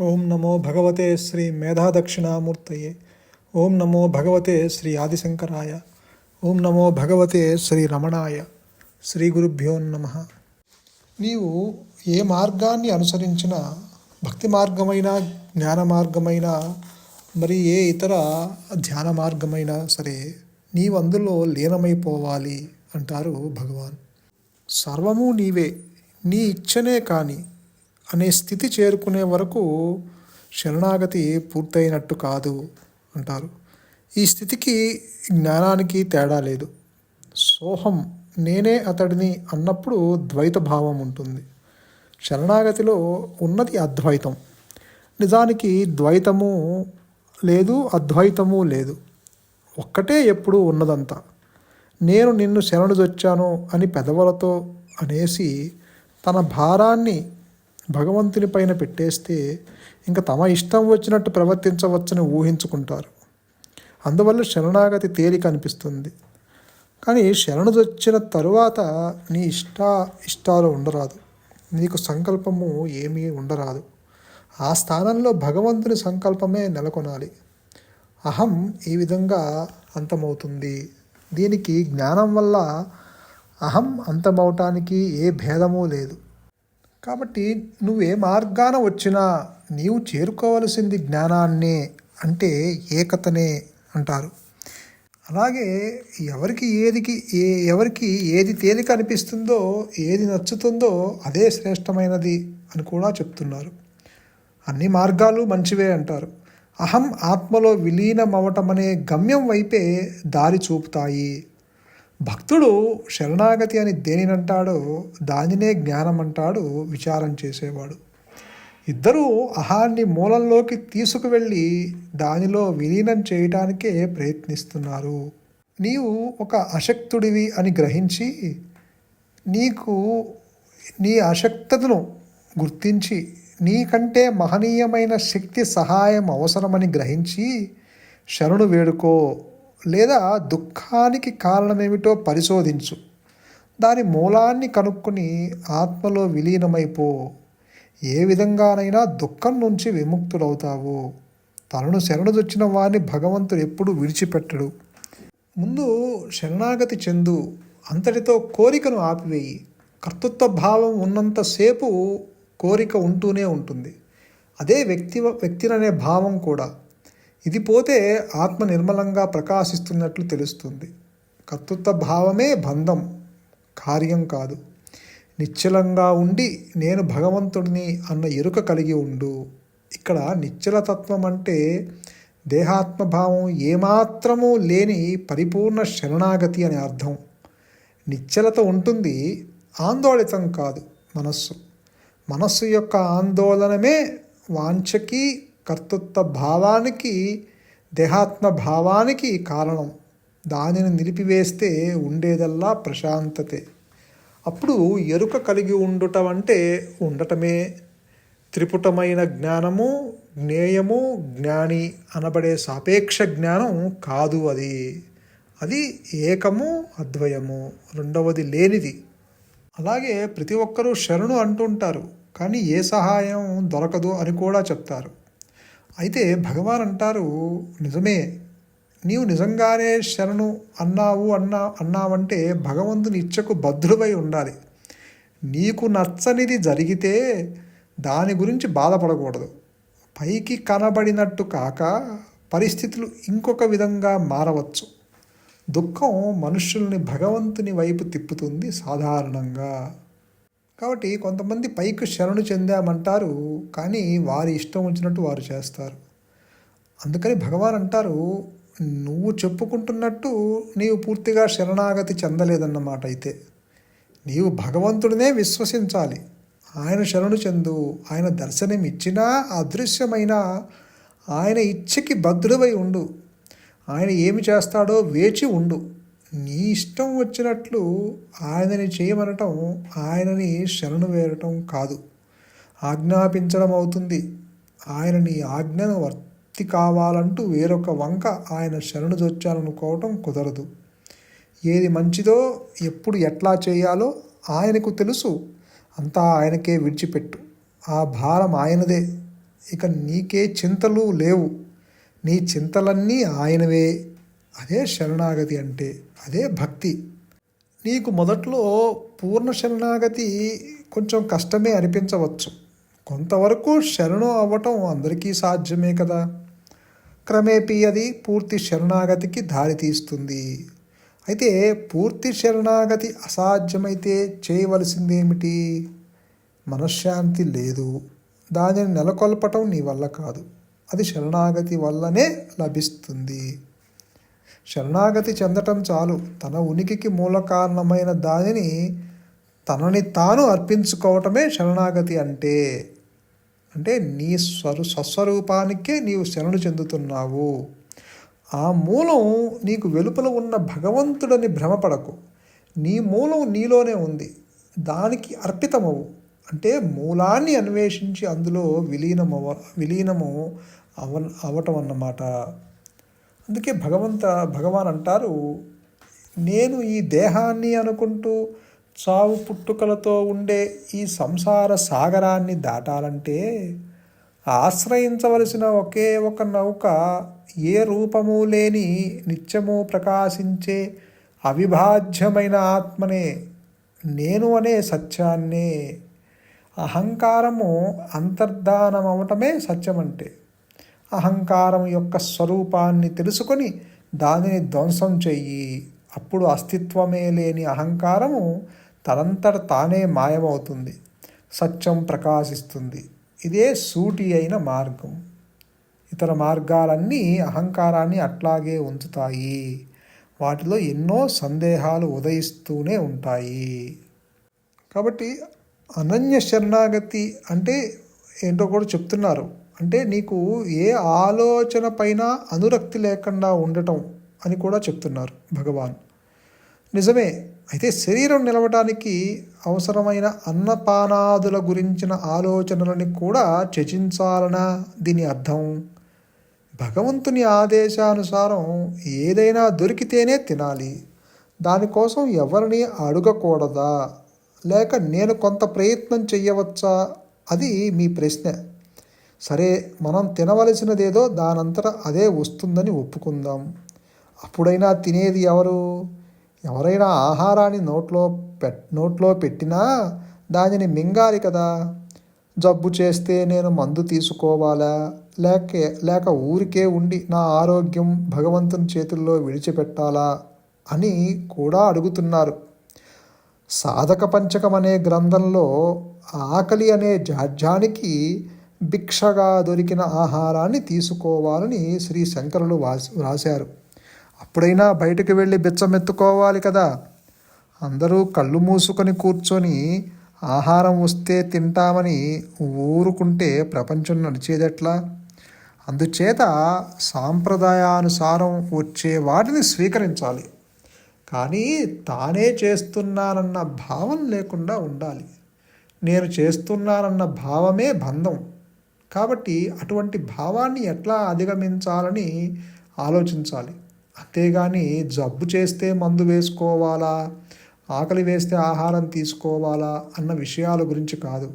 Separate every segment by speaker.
Speaker 1: ఓం నమో భగవతే శ్రీ మేధాదక్షిణామూర్తయే. ఓం నమో భగవతే శ్రీ ఆదిశంకరాయ. ఓం నమో భగవతే శ్రీ రమణాయ. శ్రీ గురుభ్యో నమ. నీవు ఏ మార్గాన్ని అనుసరించినా భక్తి మార్గమైన జ్ఞాన మార్గమైన మరి ఏ ఇతర ధ్యాన మార్గమైనా సరే నీవు అందులో లీనమైపోవాలి అంటారు భగవాన్. సర్వము నీవే నీ ఇచ్చనే కానీ అనే స్థితి చేరుకునే వరకు శరణాగతి పూర్తయినట్టు కాదు అంటారు. ఈ స్థితికి జ్ఞానానికి తేడా లేదు. సోహం నేనే అతడిని అన్నప్పుడు ద్వైత భావం ఉంటుంది. శరణాగతిలో ఉన్నది అద్వైతం. నిజానికి ద్వైతము లేదు అద్వైతము లేదు. ఒక్కటే ఎప్పుడు ఉన్నదంతా. నేను నిన్ను శరణుదొచ్చాను అని పెదవులతో అనేసి తన భారాన్ని భగవంతుని పైన పెట్టేస్తే ఇంకా తమ ఇష్టం వచ్చినట్టు ప్రవర్తించవచ్చని ఊహించుకుంటారు. అందువల్ల శరణాగతి తేలిక అనిపిస్తుంది. కానీ శరణుదొచ్చిన తరువాత నీ ఇష్ట ఇష్టాలు ఉండరాదు. నీకు సంకల్పము ఏమీ ఉండరాదు. ఆ స్థానంలో భగవంతుని సంకల్పమే నెలకొనాలి. అహం ఈ విధంగా అంతమవుతుంది. దీనికి జ్ఞానం వల్ల అహం అంతమవటానికి ఏ భేదము లేదు. కాబట్టి నువ్వే మార్గాన వచ్చినా నీవు చేరుకోవలసింది జ్ఞానాన్నే అంటే ఏకతనే అంటారు. అలాగే ఎవరికి ఏదికి ఏ ఎవరికి ఏది తేలిక అనిపిస్తుందో ఏది నచ్చుతుందో అదే శ్రేష్టమైనది అని కూడా చెప్తున్నారు. అన్ని మార్గాలు మంచివే అంటారు. అహం ఆత్మలో విలీనమవటం అనే గమ్యం వైపే దారి చూపుతాయి భక్తుడు శరణాగతి అని దేనినంటాడో దానినే జ్ఞానం అంటాడు విచారం చేసేవాడు. ఇద్దరూ అహాన్ని మూలంలోకి తీసుకువెళ్ళి దానిలో విలీనం చేయటానికే ప్రయత్నిస్తున్నారు. నీవు ఒక అశక్తుడివి అని గ్రహించి నీకు నీ అశక్తతను గుర్తించి నీకంటే మహనీయమైన శక్తి సహాయం అవసరమని గ్రహించి శరణు వేడుకో. లేదా దుఃఖానికి కారణమేమిటో పరిశోధించు. దాని మూలాన్ని కనుక్కొని ఆత్మలో విలీనమైపో. ఏ విధంగానైనా దుఃఖం నుంచి విముక్తుడవుతావు. తనను శరణుదొచ్చిన వారిని భగవంతుడు ఎప్పుడు విడిచిపెట్టడు. ముందు శరణాగతి చెందు. అంతటితో కోరికను ఆపివేయి. కర్తృత్వ భావం ఉన్నంతసేపు కోరిక ఉంటూనే ఉంటుంది. అదే వ్యక్తి వ్యక్తిననే భావం కూడా. ఇది పోతే ఆత్మ నిర్మలంగా ప్రకాశిస్తున్నట్లు తెలుస్తుంది. కర్తృత్వ భావమే బంధం కార్యం కాదు. నిశ్చలంగా ఉండి నేను భగవంతుడిని అన్న ఎరుక కలిగి ఉండు. ఇక్కడ నిశ్చలతత్వం అంటే దేహాత్మభావం ఏమాత్రము లేని పరిపూర్ణ శరణాగతి అని అర్థం. నిశ్చలత ఉంటుంది ఆందోళితం కాదు మనస్సు. మనస్సు యొక్క ఆందోళనమే వాంఛకి కర్తృత్వ భావానికి దేహాత్మ భావానికి కారణం. దానిని నిలిపివేస్తే ఉండేదల్లా ప్రశాంతతే. అప్పుడు ఎరుక కలిగి ఉండటం అంటే ఉండటమే. త్రిపుటమైన జ్ఞానము జ్ఞేయము జ్ఞాని అనబడే సాపేక్ష జ్ఞానం కాదు అది. అది ఏకము అద్వయము రెండవది లేనిది. అలాగే ప్రతి ఒక్కరూ శరణు అంటుంటారు కానీ ఏ సహాయం దొరకదు అని కూడా చెప్తారు. అయితే భగవాన్ అంటారు నిజమే. నీవు నిజంగానే శరణు అన్నావు అన్నా అన్నావంటే భగవంతుని ఇచ్చకు భద్రువై ఉండాలి. నీకు నచ్చనిది జరిగితే దాని గురించి బాధపడకూడదు. పైకి కనబడినట్టు కాక పరిస్థితులు ఇంకొక విధంగా మారవచ్చు. దుఃఖం మనుషుల్ని భగవంతుని వైపు తిప్పుతుంది సాధారణంగా. కాబట్టి కొంతమంది పైకి శరణు చెందామంటారు కానీ వారి ఇష్టం వచ్చినట్టు వారు చేస్తారు. అందుకని భగవాన్ అంటారు నువ్వు చెప్పుకుంటున్నట్టు నీవు పూర్తిగా శరణాగతి చెందలేదన్నమాట అయితే. నీవు భగవంతుడినే విశ్వసించాలి. ఆయన శరణు చెందు ఆయన దర్శనం ఇచ్చినా అదృశ్యమైన ఆయన ఇచ్చకి భద్రుడవై ఉండు. ఆయన ఏమి చేస్తాడో వేచి ఉండు. నీ ఇష్టం వచ్చినట్లు ఆయనని చేయమనటం ఆయనని శరణు వేరటం కాదు. ఆజ్ఞాపించడం అవుతుంది. ఆయన నీ ఆజ్ఞను వర్తి కావాలంటూ వేరొక వంక ఆయన శరణు చొచ్చాలనుకోవటం కుదరదు. ఏది మంచిదో ఎప్పుడు ఎట్లా చేయాలో ఆయనకు తెలుసు. అంతా ఆయనకే విడిచిపెట్టు. ఆ భారం ఆయనదే. ఇక నీకే చింతలు లేవు. నీ చింతలన్నీ ఆయనవే. అదే శరణాగతి అంటే అదే భక్తి. నీకు మొదట్లో పూర్ణ శరణాగతి కొంచెం కష్టమే అనిపించవచ్చు. కొంతవరకు శరణు అవ్వటం అందరికీ సాధ్యమే కదా. క్రమేపీ అది పూర్తి శరణాగతికి దారితీస్తుంది అయితే పూర్తి శరణాగతి అసాధ్యమైతే చేయవలసిందేమిటి? మనశ్శాంతి లేదు. దానిని నెలకొల్పటం నీ వల్ల కాదు. అది శరణాగతి వల్లనే లభిస్తుంది. శరణాగతి చెందటం చాలు. తన ఉనికికి మూల కారణమైన దానిని తనని తాను అర్పించుకోవటమే శరణాగతి అంటే. అంటే నీ స్వరు స్వస్వరూపానికే నీవు శరణు చెందుతున్నావు. ఆ మూలం నీకు వెలుపల ఉన్న భగవంతుడని భ్రమపడకు. నీ మూలం నీలోనే ఉంది. దానికి అర్పితమవు. అంటే మూలాన్ని అన్వేషించి అందులో విలీనమవ విలీనము అవ అవటం అన్నమాట అందుకే భగవంత భగవాన్ అంటారు నేను ఈ దేహాన్ని అనుకుంటూ చావు పుట్టుకలతో ఉండే ఈ సంసార సాగరాన్ని దాటాలంటే ఆశ్రయించవలసిన ఒకే ఒక నౌక ఏ రూపము లేని నిత్యము ప్రకాశించే అవిభాజ్యమైన ఆత్మనే నేను అనే సత్యాన్నే. అహంకారము అంతర్ధానమవటమే సత్యమంటే. అహంకారం యొక్క స్వరూపాన్ని తెలుసుకొని దానిని ధ్వంసం చెయ్యి. అప్పుడు అస్తిత్వమే లేని అహంకారము తనంతట తానే మాయమవుతుంది సత్యం ప్రకాశిస్తుంది. ఇదే సూటి అయిన మార్గం. ఇతర మార్గాలన్నీ అహంకారాన్ని అట్లాగే ఉంచుతాయి. వాటిలో ఎన్నో సందేహాలు ఉదయిస్తూనే ఉంటాయి. కాబట్టి అనన్య శరణాగతి అంటే ఏంటో కూడా చెప్తున్నారు. అంటే నీకు ఏ ఆలోచన పైన అనురక్తి లేకుండా ఉండటం అని కూడా చెప్తున్నారు భగవాన్. నిజమే అయితే శరీరం నిలవడానికి అవసరమైన అన్నపానాదుల గురించిన ఆలోచనలని కూడా త్యజించాలనా దీని అర్థం భగవంతుని ఆదేశానుసారం ఏదైనా దొరికితేనే తినాలి. దానికోసం ఎవరిని అడగకూడదా? లేక నేను కొంత ప్రయత్నం చేయవచ్చా? అది మీ ప్రశ్న. సరే మనం తినవలసినదేదో దానంతట అదే వస్తుందని ఒప్పుకుందాం. అప్పుడైనా తినేది ఎవరు? ఎవరైనా ఆహారాన్ని నోట్లో పెట్ నోట్లో పెట్టినా దానిని మింగాలి కదా. జబ్బు చేస్తే నేను మందు తీసుకోవాలా? లేక లేక ఊరికే ఉండి నా ఆరోగ్యం భగవంతుని చేతుల్లో విడిచిపెట్టాలా? అని కూడా అడుగుతున్నారు. సాధక పంచకం అనే గ్రంథంలో ఆకలి అనే జాడ్యానికి భిక్షగా దొరికిన ఆహారాన్ని తీసుకోవాలని శ్రీ శంకరులు రాశారు అప్పుడైనా బయటకు వెళ్ళి బిచ్చమెత్తుకోవాలి కదా. అందరూ కళ్ళు మూసుకొని కూర్చొని ఆహారం వస్తే తింటామని ఊరుకుంటే ప్రపంచం నడిచేదెట్లా? అందుచేత సాంప్రదాయానుసారం వచ్చే వాటిని స్వీకరించాలి. కానీ తానే చేస్తున్నానన్న భావం లేకుండా ఉండాలి. నేను చేస్తున్నానన్న భావమే బంధం. కాబట్టి అటువంటి భావాన్ని ఎట్లా అధిగమించాలని ఆలోచించాలి. అంతేగాని జబ్బు చేస్తే మందు వేసుకోవాలా? ఆకలి వేస్తే ఆహారం తీసుకోవాలా? అన్న విషయాల గురించి కాదు.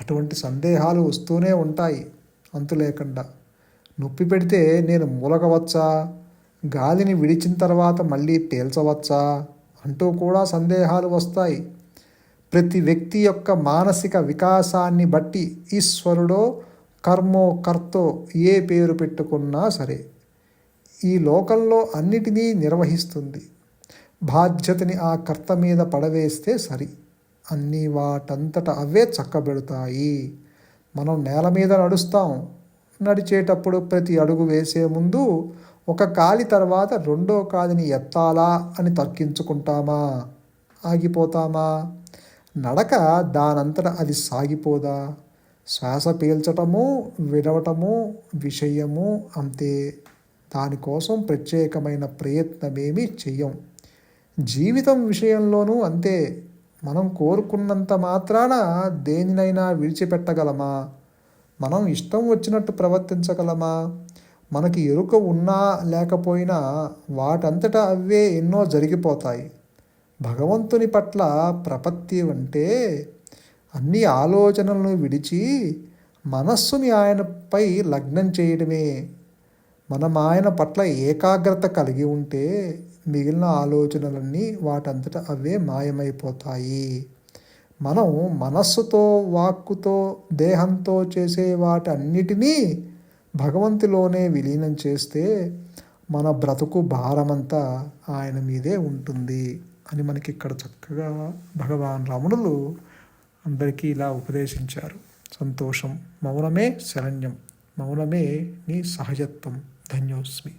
Speaker 1: అటువంటి సందేహాలు వస్తూనే ఉంటాయి. అంతు లేకుండా నొప్పి పెడితే నేను మూలగవచ్చా? గాలిని విడిచిన తర్వాత మళ్ళీ పేల్చవచ్చా అంటూ కూడా సందేహాలు వస్తాయి. ప్రతి వ్యక్తి యొక్క మానసిక వికాసాన్ని బట్టి ఈశ్వరుడో కర్మో కర్తో ఏ పేరు పెట్టుకున్నా సరే ఈ లోకంలో అన్నిటినీ నిర్వహిస్తుంది. బాధ్యతని ఆ కర్త మీద పడవేస్తే సరి. అన్నీ వాటంతట అవే చక్కబెడతాయి. మనం నేల మీద నడుస్తాం. నడిచేటప్పుడు ప్రతి అడుగు వేసే ముందు ఒక కాలి తర్వాత రెండో కాలిని ఎత్తాలా అని తర్కించుకుంటామా? ఆగిపోతామా? నడక దానంతట అది సాగిపోదా? శ్వాస పీల్చటము విడవటము విషయము అంతే. దానికోసం ప్రత్యేకమైన ప్రయత్నమేమీ చెయ్యం. జీవితం విషయంలోనూ అంతే. మనం కోరుకున్నంత మాత్రాన దేనినైనా విడిచిపెట్టగలమా? మనం ఇష్టం వచ్చినట్టు ప్రవర్తించగలమా? మనకి ఎరుక ఉన్నా లేకపోయినా వాటంతటా అవే ఎన్నో జరిగిపోతాయి. భగవంతుని పట్ల ప్రపత్తి అంటే అన్ని ఆలోచనలను విడిచి మనస్సుని ఆయనపై లగ్నం చేయడమే. మనం ఆయన పట్ల ఏకాగ్రత కలిగి ఉంటే మిగిలిన ఆలోచనలన్నీ వాటంతట అవే మాయమైపోతాయి. మనం మనస్సుతో వాక్కుతో దేహంతో చేసే వాటన్నిటినీ భగవంతులోనే విలీనం చేస్తే మన బ్రతుకు భారమంతా ఆయన మీదే ఉంటుంది అని మనకి ఇక్కడ చక్కగా భగవాన్ రమణులు అందరికీ ఇలా ఉపదేశించారు. సంతోషం మౌనమే శరణ్యం మౌనమే నీ సహజత్వం. ధన్యోస్మి.